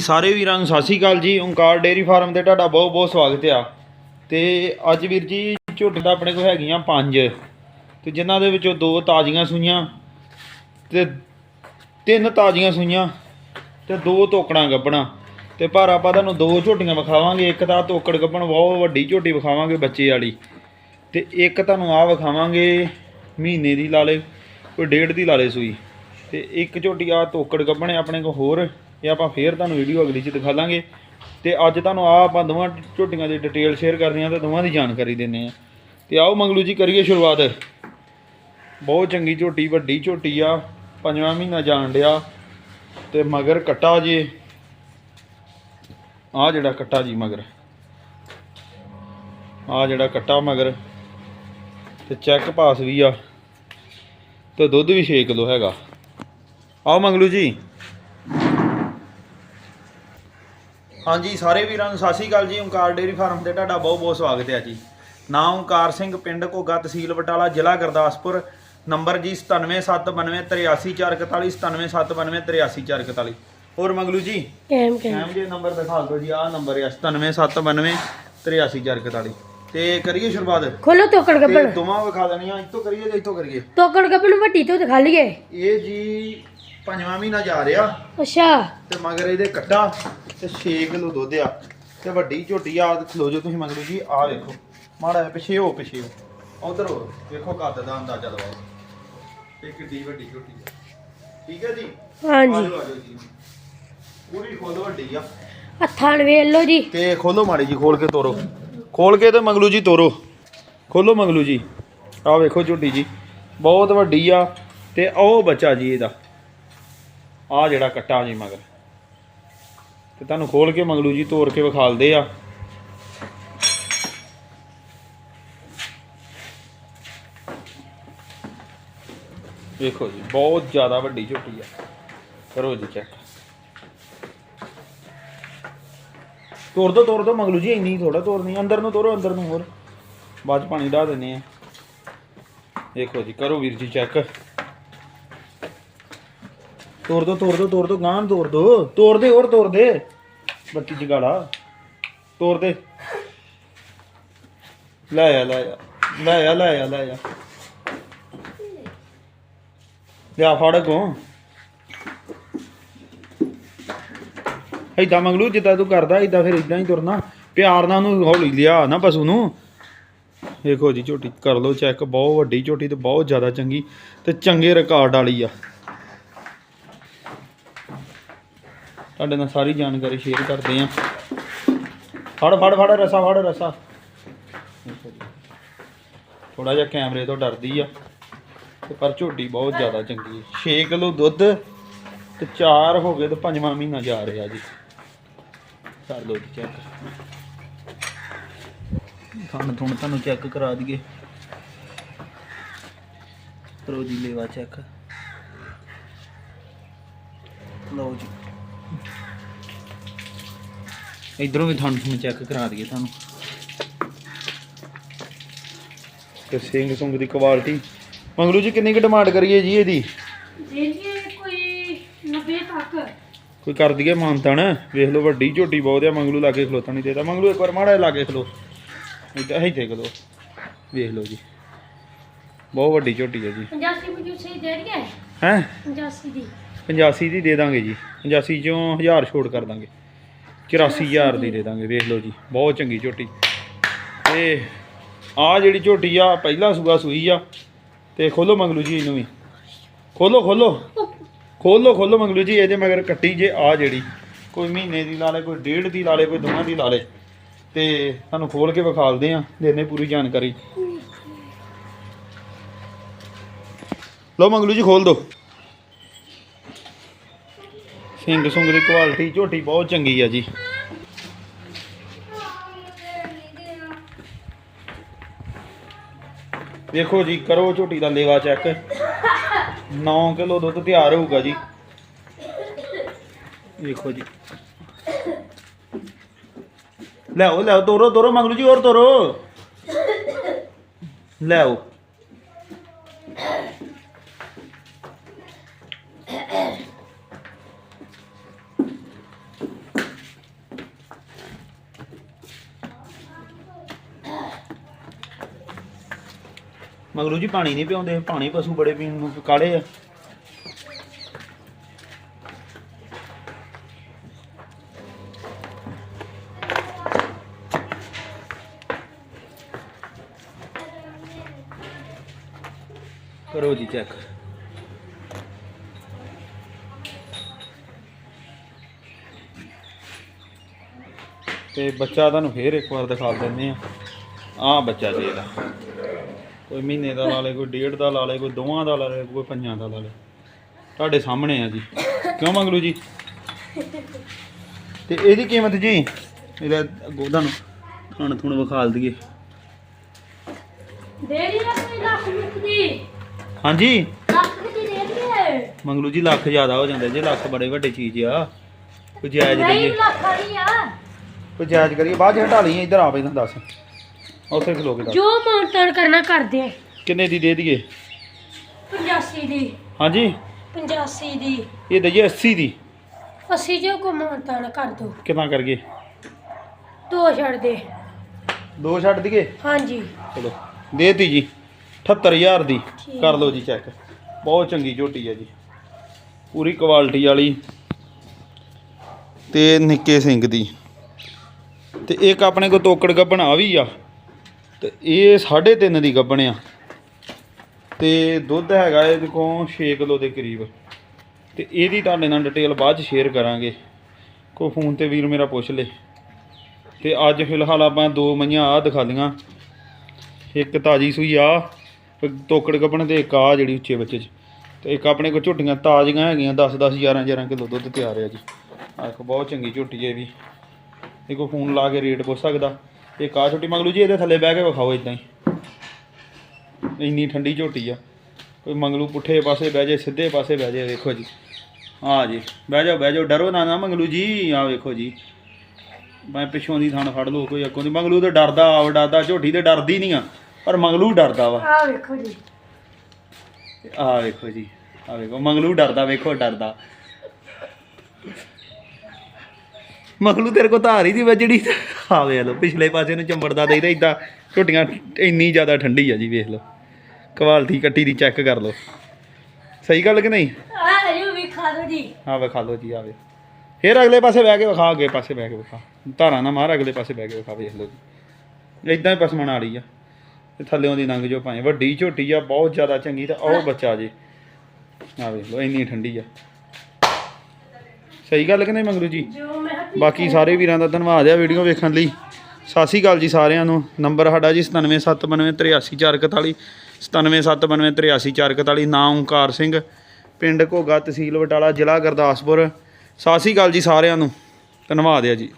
ਸਾਰੇ ਵੀਰਾਂ ਨੂੰ ਸਤਿ ਸ਼੍ਰੀ ਅਕਾਲ ਜੀ। ਓਂਕਾਰ ਡੇਅਰੀ ਫਾਰਮ ਤੇ ਤੁਹਾਡਾ ਬਹੁਤ ਬਹੁਤ ਸਵਾਗਤ ਆ। ਤੇ ਅੱਜ ਵੀਰ ਜੀ, ਝੋਟੇ ਤਾਂ ਆਪਣੇ ਕੋਲ ਹੈਗੀਆਂ ਪੰਜ। ਤੇ ਜਿਨ੍ਹਾਂ ਦੇ ਵਿੱਚੋਂ ਦੋ ਤਾਜ਼ੀਆਂ ਸੂਈਆਂ ਤੇ ਤਿੰਨ ਤਾਜ਼ੀਆਂ ਸੂਈਆਂ ਤੇ ਦੋ ਤੋਕੜਾਂ ਗੱਬਣਾ ਤੇ ਪਰ ਆਪਾਂ ਤੁਹਾਨੂੰ ਦੋ ਝੋਟੀਆਂ ਵਿਖਾਵਾਂਗੇ। ਇੱਕ ਤਾਂ ਤੋਕੜ ਗੱਬਣ ਬਹੁਤ ਵੱਡੀ ਝੋਟੀ ਵਿਖਾਵਾਂਗੇ ਬੱਚੇ ਵਾਲੀ। ਤੇ ਇੱਕ ਤੁਹਾਨੂੰ ਆ ਵਿਖਾਵਾਂਗੇ, ਮਹੀਨੇ ਦੀ ਲਾਲੇ ਕੋਈ ਡੇਢ ਦੀ ਲਾਲੇ ਸੂਈ। ਤੇ ਇੱਕ ਝੋਟੀ ਆ ਤੋਕੜ ਗੱਬਣੇ ਆਪਣੇ ਕੋਲ ਹੋਰ। ਇਹ ਆਪਾਂ ਫੇਰ ਤੁਹਾਨੂੰ ਵੀਡੀਓ ਅਗਲੀ ਚ ਦਿਖਾ ਲਾਂਗੇ ਤੇ ਅੱਜ ਤੁਹਾਨੂੰ ਆ ਆਪਾਂ ਦੋਵਾਂ ਝੋਟੀਆਂ ਦੀ ਡਿਟੇਲ ਸ਼ੇਅਰ ਕਰਦੇ ਹਾਂ ਤੇ ਦੋਵਾਂ ਦੀ ਜਾਣਕਾਰੀ ਦਿੰਨੇ ਆ। ਤੇ ਆਓ ਮੰਗਲੂ ਜੀ, ਕਰੀਏ ਸ਼ੁਰੂਆਤ। ਬਹੁਤ ਚੰਗੀ ਝੋਟੀ, ਵੱਡੀ ਝੋਟੀ ਆ, ਪੰਜਵਾਂ ਮਹੀਨਾ ਜਾਣ ਡਿਆ। ਤੇ ਮਗਰ ਕੱਟਾ ਜੀ। ਆ ਜਿਹੜਾ ਕੱਟਾ ਜੀ ਮਗਰ। ਆ ਜਿਹੜਾ ਕੱਟਾ ਮਗਰ। ਤੇ ਚੈੱਕ ਪਾਸ ਵੀ ਆ। ਤੇ ਦੁੱਧ ਵੀ 6 ਕਿਲੋ ਹੈਗਾ। ਆਓ ਮੰਗਲੂ ਜੀ। ਹਾਂਜੀ ਸਾਰੇ ਵੀਰਾਂ ਨੂੰ ਸਤਿ ਸ਼੍ਰੀ ਅਕਾਲ ਜੀ। ਓਂਕਾਰ ਡੇਅਰੀ ਫਾਰਮ ਤੇ ਤੁਹਾਡਾ ਬਹੁਤ ਬਹੁਤ ਸਵਾਗਤ ਹੈ ਜੀ। ਨਾਮ ਓਂਕਾਰ ਸਿੰਘ ਪਿੰਡ ਘੋਗਾ ਤਹਿਸੀਲ ਬਟਾਲਾ ਜ਼ਿਲ੍ਹਾ ਗੁਰਦਾਸਪੁਰ। ਨੰਬਰ ਜੀ 9779383441 9779383441 ਹੋਰ ਮੰਗਲੂ ਜੀ? ਕੈਮ ਕੈਮ। ਜੇ ਨੰਬਰ ਦਿਖਾ ਦਿਓ ਜੀ ਆਹ ਨੰਬਰ ਹੈ 9779383441 ਤੇ ਕਰੀਏ ਸ਼ੁਰੂਆਤ? ਖੋਲੋ ਤੋਕੜ ਗੱਪਣ ਦੋਵਾਂ ਵਿਖਾ ਦੇਣੀਆਂ ਇੱਥੋਂ ਕਰੀਏ ਤੇ ਇੱਥੋਂ ਕਰੀਏ? ਤੋਕੜ ਗੱਪਣ ਵੱਡੀ ਤੋਂ ਦਿਖਾ ਲਈਏ। ਇਹ ਜੀ ਪੰਜਵਾਂ ਮਹੀਨਾ ਜਾ ਰਿਹਾ। ਅੱਛਾ। ਤੇ ਮਗਰ ਇਹਦੇ ਕੱਟਾ ਤੇ 6 ਕਿਲੋ ਦੁੱਧ ਆ। ਤੇ ਵੱਡੀ ਝੋਟੀ ਆ ਖਲੋ ਜੋ ਤੁਸੀਂ ਮੰਗਲੂ ਜੀ ਆ ਵੇਖੋ। ਮਾੜਾ ਜਿਹਾ ਪਿੱਛੇ ਹੋ ਪਿੱਛੇ ਹੋ। ਉਧਰ ਹੋ ਵੇਖੋ ਕੱਦ ਦਾ ਅੰਦਾਜ਼ਾ ਲਵਾਓ। ਇਹ ਕਿੱਡੀ ਵੱਡੀ ਝੋਟੀ ਆ। ਠੀਕ ਹੈ ਜੀ? ਹਾਂਜੀ। ਆਜੋ ਆਜੋ ਜੀ। ਪੂਰੀ ਖੋਲੋ ਵੱਡੀ ਆ। ਹੱਥਾਂ ਵੇਖ ਲਓ ਜੀ। ਤੇ ਖੋਲੋ ਮਾੜੀ ਜੀ ਖੋਲ ਕੇ ਤੋਰੋ। ਖੋਲ ਕੇ ਤੇ ਮੰਗਲੂ ਜੀ ਤੋਰੋ। ਖੋਲੋ ਮੰਗਲੂ ਜੀ। ਆਹ ਵੇਖੋ ਝੋਟੀ ਜੀ। ਬਹੁਤ ਵੱਡੀ ਆ। ਤੇ ਉਹ ਬੱਚਾ ਜੀ ਇਹਦਾ। ਆ ਜਿਹੜਾ ਕੱਟਾ ਜੀ ਮਗਰ। ਤੇ ਤੁਹਾਨੂੰ ਖੋਲ ਕੇ ਮੰਗਲੂ ਜੀ ਤੋੜ ਕੇ ਵਿਖਾਲਦੇ ਆ। ਵੇਖੋ ਜੀ, ਬਹੁਤ ਜ਼ਿਆਦਾ ਵੱਡੀ ਝੋਟੀ ਆ। ਕਰੋ ਜੀ ਚੈੱਕ ਤੋੜ ਦੋ ਤੋੜ ਦੋ ਮੰਗਲੂ ਜੀ, ਇੰਨੀ ਥੋੜਾ ਤੋੜਨੀ ਅੰਦਰ ਨੂੰ ਤੋਰੋ ਅੰਦਰ ਨੂੰ ਹੋਰ। ਬਾਅਦ 'ਚ ਪਾਣੀ ਢਾ ਦਿੰਨੇ ਆ। ਦੇਖੋ ਜੀ, ਕਰੋ ਵੀਰ ਜੀ ਚੈੱਕ ਤੋੜ ਦੋ ਤੋੜ ਦੋ ਤੋੜ ਦੋ ਗਾਂ ਨੂੰ ਤੋੜ ਦੋ। ਤੋੜ ਦੇ ਹੋਰ, ਤੋੜ ਦੇ। ਬੱਤੀ ਜਗਾੜਾ। ਤੋੜ ਦੇ। ਲੈ ਆ ਲੈ ਆ ਲੈ ਆ ਲੈ ਆ ਲੈ ਆ। ਲਿਆ ਫੜ ਗੋ ਏਦਾਂ ਮੰਗਲੂ ਜਿੱਦਾਂ ਤੂੰ ਕਰਦਾ, ਏਦਾਂ ਫਿਰ ਏਦਾਂ ਹੀ ਤੁਰਨਾ। ਪਿਆਰ ਨਾਲ ਉਹਨੂੰ ਹੌਲੀ ਲਿਆ ਨਾ ਪਸ਼ੂ ਨੂੰ। ਦੇਖੋ ਜੀ, ਝੋਟੀ ਕਰ ਲਓ ਚੈੱਕ, ਬਹੁਤ ਵੱਡੀ ਝੋਟੀ ਤੇ ਬਹੁਤ ਜ਼ਿਆਦਾ ਚੰਗੀ ਤੇ ਚੰਗੇ ਰਿਕਾਰਡ ਵਾਲੀ ਆ। ਤੁਹਾਡੇ ਨਾਲ ਸਾਰੀ ਜਾਣਕਾਰੀ ਸ਼ੇਅਰ ਕਰਦੇ ਆ। ਫੜ ਫੜ ਫੜ, ਰਸਾ ਫੜ, ਰਸਾ। ਥੋੜਾ ਜਿਹਾ ਕੈਮਰੇ ਤੋਂ ਡਰਦੀ ਆ, ਤੇ ਪਰ ਝੋਟੀ ਬਹੁਤ ਜ਼ਿਆਦਾ ਚੰਗੀ ਹੈ 6 ਕਿਲੋ ਦੁੱਧ ਤੇ 4 ਹੋ ਗਏ ਤੇ ਪੰਜਵਾਂ ਮਹੀਨਾ ਜਾ ਰਿਹਾ ਜੀ। ਕਰ ਲਓ ਜੀ ਚੈੱਕ ਤੁਹਾਨੂੰ ਥਣ ਤੁਹਾਨੂੰ ਚੈੱਕ ਕਰਾ ਦਈਏ। ਕਰੋ ਜੀ ਲੇਵਾ ਚੈੱਕ ਲਓ ਜੀ। ਇਧਰੋਂ ਵੀ ਥਣ ਚੈੱਕ ਕਰਾ ਦਈਏ ਤੁਹਾਨੂੰ। ਤੇ ਸਿੰਘ ਸੁੰਗ ਦੀ ਕੁਆਲਿਟੀ ਮੰਗਲੂ ਜੀ ਕਿੰਨੀ ਕੁ ਡਿਮਾਂਡ ਕਰੀਏ ਜੀ ਇਹਦੀ? ਜੀ ਕੋਈ 90 ਤੱਕ। ਕੋਈ ਕਰ ਦਈਏ ਮਾਨਤਨ। ਵੇਖ ਲਓ ਵੱਡੀ ਝੋਟੀ ਬਹੁਤ ਆ ਮੰਗਲੂ ਲਾਗੇ ਖਲੋਤਾ ਨਹੀਂ ਦੇਦਾ। ਮੰਗਲੂ ਇੱਕ ਵਾਰ ਮਾੜਾ ਜਿਹਾ ਲਾਗੇ ਖਲੋ। ਇੱਦਾਂ ਇੱਥੇ ਖਲੋ। ਵੇਖ ਲਓ ਜੀ। ਬਹੁਤ ਵੱਡੀ ਝੋਟੀ ਹੈ ਜੀ। 85 ਮੈਨੂੰ ਸਹੀ ਦੇ ਰਹੀ ਹੈ। ਹੈ? 85 ਦੀ। 85 ਦੀ ਦੇ ਦਾਂਗੇ ਜੀ। 85 ਚੋਂ 1000 ਛੋਟ ਕਰ ਦਾਂਗੇ। 84000 ਦੀ ਦੇ ਦਾਂਗੇ ਵੇਖ ਲਓ ਜੀ। ਬਹੁਤ ਚੰਗੀ ਝੋਟੀ। ਤੇ ਆ ਜਿਹੜੀ ਝੋਟੀ ਆ ਪਹਿਲਾ ਸੂਆ ਸੂਈ ਆ। ਤੇ ਖੋਲੋ ਮੰਗਲੂ ਜੀ ਇਹਨੂੰ ਵੀ। ਖੋਲੋ ਖੋਲੋ। ਖੋਲੋ ਖੋਲੋ ਮੰਗਲੂ ਜੀ ਇਹਦੇ ਮਗਰ ਕੱਟੀ ਜੇ ਆ ਜਿਹੜੀ। ਕੋਈ ਮਹੀਨੇ ਦੀ ਲਾ ਲੇ ਕੋਈ ਡੇਢ ਦੀ ਲਾ ਲੇ ਕੋਈ ਦੋਵਾਂ ਦੀ ਲਾ ਲੇ। ਤੇ ਤੁਹਾਨੂੰ ਖੋਲ ਕੇ ਵਿਖਾਲਦੇ ਆ ਦੇਨੇ ਪੂਰੀ ਜਾਣਕਾਰੀ। ਲਓ ਮੰਗਲੂ ਜੀ ਖੋਲ ਦੋ। ਸਿੰਘ ਸੁੰਗ ਦੀ ਕੁਆਲਿਟੀ ਝੋਟੀ ਬਹੁਤ ਚੰਗੀ ਆ ਜੀ। ਦੇਖੋ ਜੀ, ਕਰੋ ਝੋਟੀ ਦਾ ਲੇਵਾ ਚੈੱਕ 9 ਕਿਲੋ ਦੁੱਧ ਤਿਆਰ ਹੋਊਗਾ ਜੀ। ਦੇਖੋ ਜੀ। ਲਿਆਓ ਲੈ ਤੋਰੋ ਤੋਰੋ ਮੰਗਲੂ ਜੀ, ਹੋਰ ਤੋਰੋ। ਲਿਆਓ ਮਗਰੂ ਜੀ ਪਾਣੀ ਨਹੀਂ ਪਿਆਉਂਦੇ, ਪਾਣੀ ਪਸ਼ੂ ਬੜੇ ਪੀਣ ਨੂੰ ਕਾੜੇ ਆ। ਕਰੋ ਜੀ ਚੈੱਕ ਤੇ ਬੱਚਾ ਤੁਹਾਨੂੰ ਫੇਰ ਇੱਕ ਵਾਰ ਦਿਖਾ ਦਿੰਦੇ ਆ। ਆਹ ਬੱਚਾ ਜੀ ਇਹਦਾ। ਕੋਈ ਮਹੀਨੇ ਦਾ ਲਾ ਲੇ ਕੋਈ ਡੇਢ ਦਾ ਲਾ ਲੇ ਕੋਈ ਦੋਵਾਂ ਦਾ ਲਾ ਲੇ ਕੋਈ ਪੰਜਾਂ ਦਾ ਲਾ ਲੇ। ਤੁਹਾਡੇ ਸਾਹਮਣੇ ਆ ਜੀ। ਕਿਉਂ ਮੰਗਲੂ ਜੀ? ਤੇ ਇਹਦੀ ਕੀਮਤ ਜੀ ਇਹਦਾ ਅੱਗੋਂ ਤੁਹਾਨੂੰ ਥਣ ਥੁਣ ਵਿਖਾਲ ਦਈਏ। ਡੇਰੀ ਦਾ ਕੋਈ ਲੱਖ ਮੁੱਕ ਦੀ? ਹਾਂਜੀ। ਲੱਖ ਦੀ ਡੇਰੀ ਹੈ ਮੰਗਲੂ ਜੀ ਲੱਖ ਜ਼ਿਆਦਾ ਹੋ ਜਾਂਦਾ ਜੇ ਲੱਖ ਬੜੇ ਵੱਡੇ ਚੀਜ਼ ਆ। ਕੋਈ ਜਾਇਜ਼ ਨਹੀਂ ਲਈਏ ਲੱਖ ਵਾਲੀ ਆ। ਕੋਈ ਜਾਇਜ਼ ਕਰੀਏ ਬਾਅਦ ਚ ਹਟਾ ਲਈ ਇੱਧਰ ਆ ਪਹਿਲਾਂ ਦੱਸ। ਉੱਥੇ ਖਲੋ ਕੇ ਦੱਸ। ਜੋ ਮਾਨਤਾਨ ਕਰਨਾ ਕਰਦੇ ਆ। ਕਿੰਨੇ ਦੀ ਦੇ ਦਈਏ? 85 ਦੀ। ਹਾਂਜੀ। 85 ਦੀ। ਇਹ ਦਈਏ 80 ਦੀ। ਅਸੀਂ ਜੋ ਕੋ ਮਾਨਤਾਨ ਕਰ ਦੋ। ਕਿੰਨਾ ਕਰਗੇ ਦੋ ਛੱਡ ਦੇ। ਦੋ ਛੱਡ ਦਈਏ? ਹਾਂਜੀ। ਚਲੋ ਦੇਤੀ ਜੀ। 78000 ਦੀ। ਕਰ ਲਓ ਜੀ ਚੈੱਕ ਬਹੁਤ ਚੰਗੀ ਝੋਟੀ ਹੈ ਜੀ। ਪੂਰੀ ਕੁਆਲਿਟੀ ਵਾਲੀ। ਤੇ ਨਿੱਕੇ ਸਿੰਘ ਦੀ। ਤੇ ਇੱਕ ਆਪਣੇ ਕੋ ਤੋਕੜ ਗੱਬਣ ਵੀ ਆ। ਤੇ ਇਹ 3.5 ਦੀ ਗੱਬਣ ਆ। ਤੇ ਦੁੱਧ ਹੈਗਾ ਇਹਦੇ ਕੋਲ 6 ਕਿਲੋ ਦੇ ਕਰੀਬ। ਤੇ ਇਹਦੀ ਤੁਹਾਡੇ ਨਾਲ ਡਿਟੇਲ ਬਾਅਦ ਚ ਸ਼ੇਅਰ ਕਰਾਂਗੇ। ਕੋ ਫੋਨ ਤੇ ਵੀਰ ਮੇਰਾ ਪੁੱਛ ਲੇ। ਤੇ ਅੱਜ ਫਿਲਹਾਲ ਆਪਾਂ ਦੋ ਮਈਆਂ ਆ ਦਿਖਾ ਲੀਆਂ ਇੱਕ ਤਾਜੀ ਸੂਈ ਆ, ਇੱਕ ਤੋਕੜ ਕੱਪਣ ਤੇ ਇੱਕ ਆ ਜਿਹੜੀ ਉੱਚੇ ਬੱਚੇ 'ਚ। ਤੇ ਇੱਕ ਆਪਣੇ ਕੋਲ ਝੋਟੀਆਂ ਤਾਜ਼ੀਆਂ ਹੈਗੀਆਂ 10 10 11 11 ਕਿਲੋ ਦੁੱਧ ਤਿਆਰ ਆ ਜੀ। ਆਖੋ ਬਹੁਤ ਚੰਗੀ ਝੋਟੀ ਹੈ ਇਹ ਵੀ। ਇਹ ਕੋ ਫੋਨ ਲਾ ਕੇ ਰੇਟ ਪੁੱਛ ਸਕਦਾ। ਇੱਕ ਆ ਝੋਟੀ ਮੰਗਲੂ ਜੀ ਇਹਦੇ ਥੱਲੇ ਬਹਿ ਕੇ ਵਿਖਾਓ ਇਦਾਂ ਹੀ। ਇੰਨੀ ਠੰਡੀ ਝੋਟੀ ਆ। ਕੋਈ ਮੰਗਲੂ ਪੁੱਠੇ ਪਾਸੇ ਬਹਿ ਜਾਏ ਸਿੱਧੇ ਪਾਸੇ ਬਹਿ ਜਾਏ ਵੇਖੋ ਜੀ। ਆ ਜੀ ਬਹਿ ਜਾਓ ਬਹਿ ਜਾਓ। ਡਰੋ ਨਾ ਨਾ ਮੰਗਲੂ ਜੀ। ਆ ਵੇਖੋ ਜੀ। ਮੈਂ ਪਿੱਛੋਂ ਦੀ ਥਣ ਫੜ ਲਓ ਕੋਈ ਅੱਗੋਂ ਦੀ। ਮੰਗਲੂ ਤੇ ਡਰਦਾ ਆਵ ਡਰਦਾ ਝੋਟੀ ਤੇ ਡਰਦੀ ਨਹੀਂ ਆ। ਪਰ ਮੰਗਲੂ ਡਰਦਾ ਵਾ। ਆ ਵੇਖੋ ਜੀ। ਆ ਵੇਖੋ ਜੀ ਆ ਵੇਖੋ। ਮੰਗਲੂ ਡਰਦਾ ਵੇਖੋ ਡਰਦਾ। ਮੰਗਲੂ ਤੇਰੇ ਕੋ ਧਾਰ ਹੀ ਦੀ ਵੱਜੜੀ ਆ ਵੇਖ ਲਓ ਪਿਛਲੇ ਪਾਸੇ ਨੂੰ ਚੰਬੜਦਾ ਦੇਈਦਾ ਇਦਾਂ ਝੋਟੀਆਂ ਇੰਨੀ ਜ਼ਿਆਦਾ ਠੰਡੀ ਆ ਜੀ ਵੇਖ ਲਓ। ਕੁਆਲਿਟੀ ਕੱਟੀ ਦੀ ਚੈੱਕ ਕਰ ਲਓ। ਸਹੀ ਗੱਲ ਕਿ ਨਹੀਂ? ਆ ਜੀ ਵੀ ਖਾ ਦੋ ਜੀ। ਹਾਂ ਵਿਖਾ ਲਓ ਜੀ ਆਵੇ ਫਿਰ ਅਗਲੇ ਪਾਸੇ ਬਹਿ ਕੇ ਵਿਖਾ ਅੱਗੇ ਪਾਸੇ ਬਹਿ ਕੇ ਵਿਖਾ। ਧਾਰਾਂ ਨਾ ਮਾਰ ਅਗਲੇ ਪਾਸੇ ਬਹਿ ਕੇ ਵਿਖਾ ਵੇਖ ਲਓ ਜੀ। ਇਦਾਂ ਹੀ ਪਸਮਣ ਵਾਲੀ ਆ। ਤੇ ਥੱਲੇੋਂ ਦੀ ਲੰਘ ਜੋ ਭਾਵੇਂ ਵੱਡੀ ਝੋਟੀ ਆ ਬਹੁਤ ਜ਼ਿਆਦਾ ਚੰਗੀ ਤੇ ਉਹ ਬੱਚਾ ਜੀ। ਆ ਵੇਖ ਲਓ ਇੰਨੀ ਠੰਡੀ ਆ। ਸਹੀ ਗੱਲ ਕਿ ਨਹੀਂ ਮੰਗਰੂ ਜੀ? ਜੋ ਮੈਂ ਬਾਕੀ ਸਾਰੇ ਵੀਰਾਂ ਦਾ ਧੰਨਵਾਦ ਆ ਵੀਡੀਓ ਵੇਖਣ ਲਈ। ਸਤਿ ਸ਼੍ਰੀ ਅਕਾਲ ਜੀ ਸਾਰਿਆਂ ਨੂੰ। ਨੰਬਰ ਸਾਡਾ ਜੀ 9779383441 9779383441 ਨਾਮ ਓਂਕਾਰ ਸਿੰਘ, ਪਿੰਡ ਘੋਗਾ ਤਹਿਸੀਲ ਬਟਾਲਾ, ਜ਼ਿਲ੍ਹਾ ਗੁਰਦਾਸਪੁਰ। ਸਤਿ ਸ਼੍ਰੀ ਅਕਾਲ ਜੀ ਸਾਰਿਆਂ ਨੂੰ। ਧੰਨਵਾਦ ਆ ਜੀ।